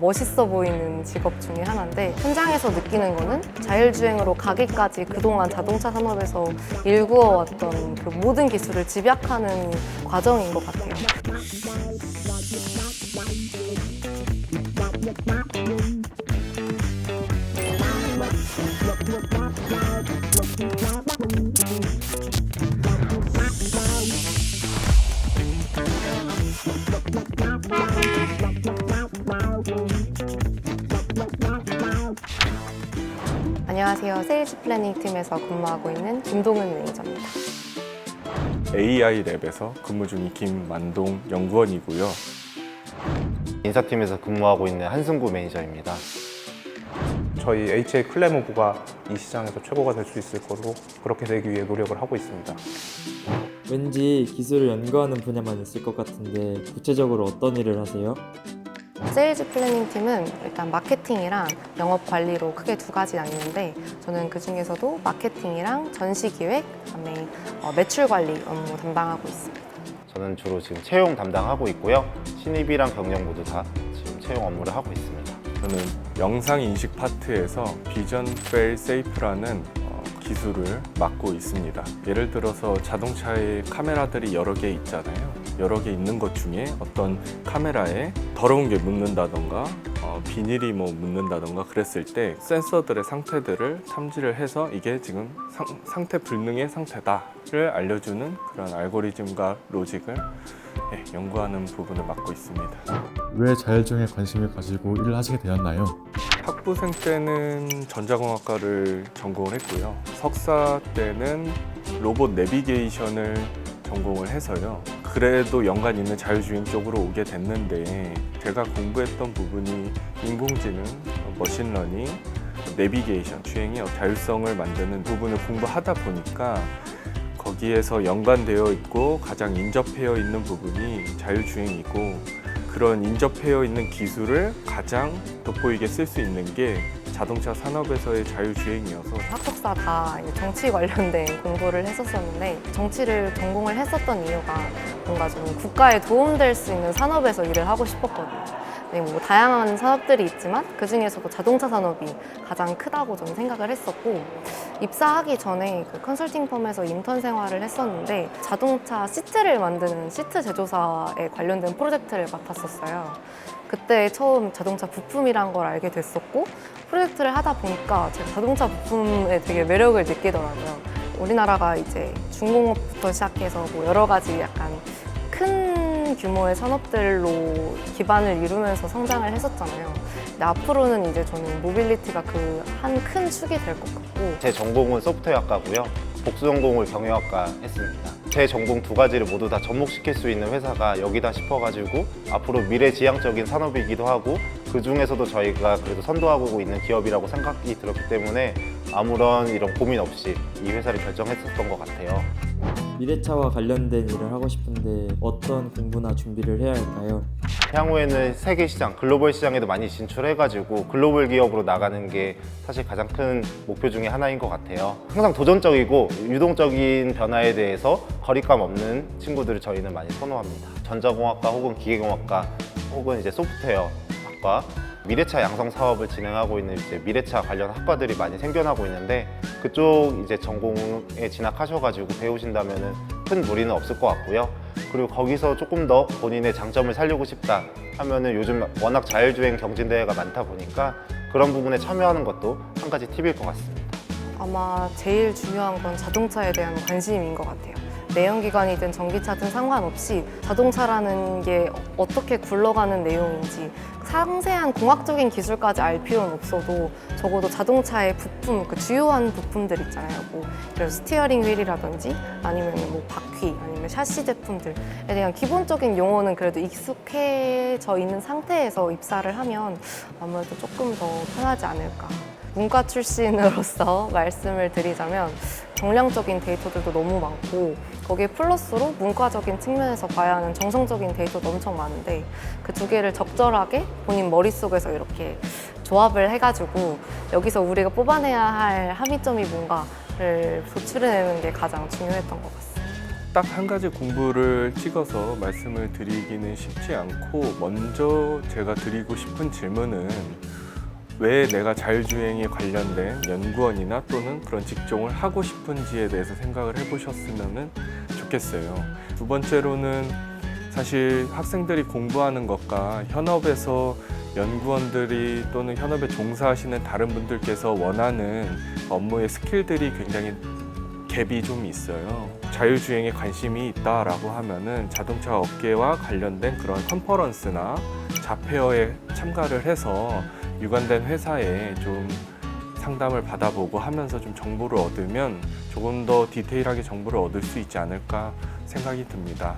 멋있어 보이는 직업 중에 하나인데 현장에서 느끼는 거는 자율주행으로 가기까지 그동안 자동차 산업에서 일구어왔던 그 모든 기술을 집약하는 과정인 것 같아요. 안녕하세요. 세일즈 플래닝 팀에서 근무하고 있는 김동은 매니저입니다. AI 랩에서 근무 중인 김만동 연구원이고요. 인사팀에서 근무하고 있는 한승구 매니저입니다. 저희 HA 클레모부가 이 시장에서 최고가 될 수 있을 거로 그렇게 되기 위해 노력을 하고 있습니다. 왠지 기술을 연구하는 분야만 있을 것 같은데 구체적으로 어떤 일을 하세요? 세일즈 플래닝 팀은 일단 마케팅이랑 영업 관리로 크게 두 가지 나뉘는데 저는 그 중에서도 마케팅이랑 전시 기획, 그다음에 어, 매출 관리 업무 담당하고 있습니다. 저는 주로 지금 채용 담당하고 있고요. 신입이랑 경력 모두 다 지금 채용 업무를 하고 있습니다. 저는 영상 인식 파트에서 비전 페일 세이프라는 어, 기술을 맡고 있습니다. 예를 들어서 자동차에 카메라들이 여러 개 있잖아요. 여러 개 있는 것 중에 어떤 카메라에 더러운 게 묻는다던가 어, 비닐이 뭐 묻는다던가 그랬을 때 센서들의 상태들을 탐지를 해서 이게 지금 상, 상태 불능의 상태다를 알려주는 그런 알고리즘과 로직을 예, 연구하는 부분을 맡고 있습니다. 왜 자율주행에 관심을 가지고 일을 하시게 되었나요? 학부생 때는 전자공학과를 전공을 했고요. 석사 때는 로봇 내비게이션을 전공을 해서요. 그래도 연관 있는 자율주행 쪽으로 오게 됐는데 제가 공부했던 부분이 인공지능, 머신러닝, 내비게이션, 주행의 자율성을 만드는 부분을 공부하다 보니까 거기에서 연관되어 있고 가장 인접해어 있는 부분이 자율주행이고 그런 인접해어 있는 기술을 가장 돋보이게 쓸 수 있는 게 자동차 산업에서의 자율주행이어서 이제 정치 관련된 공부를 했었었는데 정치를 전공을 했었던 이유가 뭔가 좀 국가에 도움될 수 있는 산업에서 일을 하고 싶었거든요. 네, 뭐 다양한 산업들이 있지만 그 중에서도 자동차 산업이 가장 크다고 저는 생각을 했었고 입사하기 전에 그 컨설팅 펌에서 인턴 생활을 했었는데 자동차 시트를 만드는 시트 제조사에 관련된 프로젝트를 맡았었어요. 그때 처음 자동차 부품이란 걸 알게 됐었고 프로젝트를 하다 보니까 제가 자동차 부품에 되게 매력을 느끼더라고요. 우리나라가 이제 중공업부터 시작해서 뭐 여러 가지 약간 큰 규모의 산업들로 기반을 이루면서 성장을 했었잖아요. 근데 앞으로는 이제 저는 모빌리티가 그 한 큰 축이 될 것 같고 제 전공은 소프트웨어학과고요. 복수 전공을 경영학과 했습니다. 제 전공 두 가지를 모두 다 접목시킬 수 있는 회사가 여기다 싶어가지고 앞으로 미래지향적인 산업이기도 하고 그 중에서도 저희가 그래도 선도하고 있는 기업이라고 생각이 들었기 때문에 아무런 이런 고민 없이 이 회사를 결정했었던 것 같아요. 미래차와 관련된 일을 하고 싶은데 어떤 공부나 준비를 해야 할까요? 향후에는 세계 시장, 글로벌 시장에도 많이 진출해가지고 글로벌 기업으로 나가는 게 사실 가장 큰 목표 중에 하나인 것 같아요. 항상 도전적이고 유동적인 변화에 대해서 거리감 없는 친구들을 저희는 많이 선호합니다. 전자공학과 혹은 기계공학과 혹은 이제 소프트웨어 학과 미래차 양성 사업을 진행하고 있는 이제 미래차 관련 학과들이 많이 생겨나고 있는데 그쪽 이제 전공에 진학하셔가지고 배우신다면은 큰 무리는 없을 것 같고요. 그리고 거기서 조금 더 본인의 장점을 살리고 싶다 하면은 요즘 워낙 자율주행 경진대회가 많다 보니까 그런 부분에 참여하는 것도 한 가지 팁일 것 같습니다. 아마 제일 중요한 건 자동차에 대한 관심인 것 같아요. 내연기관이든 전기차든 상관없이 자동차라는 게 어떻게 굴러가는 내용인지 상세한 공학적인 기술까지 알 필요는 없어도 적어도 자동차의 부품, 그 주요한 부품들 있잖아요. 뭐 그래서 스티어링 휠이라든지 아니면 뭐 바퀴 아니면 샤시 제품들에 대한 기본적인 용어는 그래도 익숙해져 있는 상태에서 입사를 하면 아무래도 조금 더 편하지 않을까. 문과 출신으로서 말씀을 드리자면 정량적인 데이터들도 너무 많고 거기에 플러스로 문과적인 측면에서 봐야 하는 정성적인 데이터도 엄청 많은데 그 두 개를 적절하게 본인 머릿속에서 이렇게 조합을 해가지고 여기서 우리가 뽑아내야 할 함의점이 뭔가를 도출해내는 게 가장 중요했던 것 같습니다. 딱 한 가지 공부를 찍어서 말씀을 드리기는 쉽지 않고 먼저 제가 드리고 싶은 질문은 왜 내가 자율주행에 관련된 연구원이나 또는 그런 직종을 하고 싶은지에 대해서 생각을 해보셨으면 좋겠어요. 두 번째로는 사실 학생들이 공부하는 것과 현업에서 연구원들이 또는 현업에 종사하시는 다른 분들께서 원하는 업무의 스킬들이 굉장히 갭이 좀 있어요. 자율주행에 관심이 있다라고 하면은 자동차 업계와 관련된 그런 컨퍼런스나 자페어에 참가를 해서 유관된 회사에 좀 상담을 받아보고 하면서 좀 정보를 얻으면 조금 더 디테일하게 정보를 얻을 수 있지 않을까 생각이 듭니다.